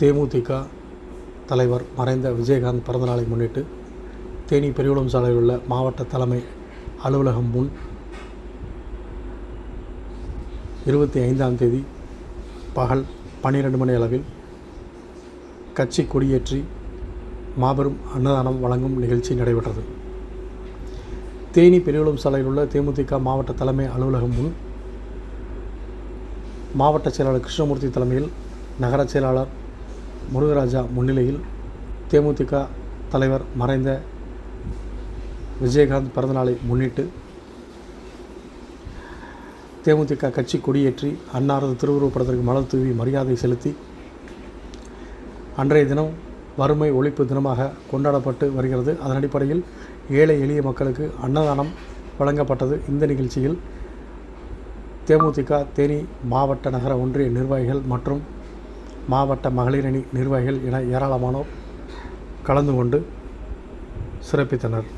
தேமுதிக தலைவர் மறைந்த விஜயகாந்த் பிறந்தநாளை முன்னிட்டு தேனி பெரியகுளம் சாலையில் உள்ள மாவட்ட தலைமை அலுவலகம் முன் இருபத்தி ஐந்தாம் தேதி பகல் பன்னிரெண்டு மணி அளவில் கட்சி கொடியேற்றி மாபெரும் அன்னதானம் வழங்கும் நிகழ்ச்சி நடைபெற்றது. தேனி பெரியகுளம் சாலையில் உள்ள தேமுதிக மாவட்ட தலைமை அலுவலகம் முன் மாவட்ட செயலாளர் கிருஷ்ணமூர்த்தி தலைமையில் நகர செயலாளர் முருகராஜா முன்னிலையில் தேமுதிக தலைவர் மறைந்த விஜயகாந்த் பிறந்தநாளை முன்னிட்டு தேமுதிக கட்சி கொடியேற்றி அன்னாரது திருவுருவப்படத்திற்கு மலர் தூவி மரியாதை செலுத்தி அன்றைய தினம் வறுமை ஒழிப்பு தினமாக கொண்டாடப்பட்டு வருகிறது. அதன் அடிப்படையில் ஏழை எளிய மக்களுக்கு அன்னதானம் வழங்கப்பட்டது. இந்த நிகழ்ச்சியில் தேமுதிக தேனி மாவட்ட நகர ஒன்றிய நிர்வாகிகள் மற்றும் மாவட்ட மகளிரணி நிர்வாகிகள் என ஏராளமானோர் கலந்து கொண்டு சிறப்பித்தனர்.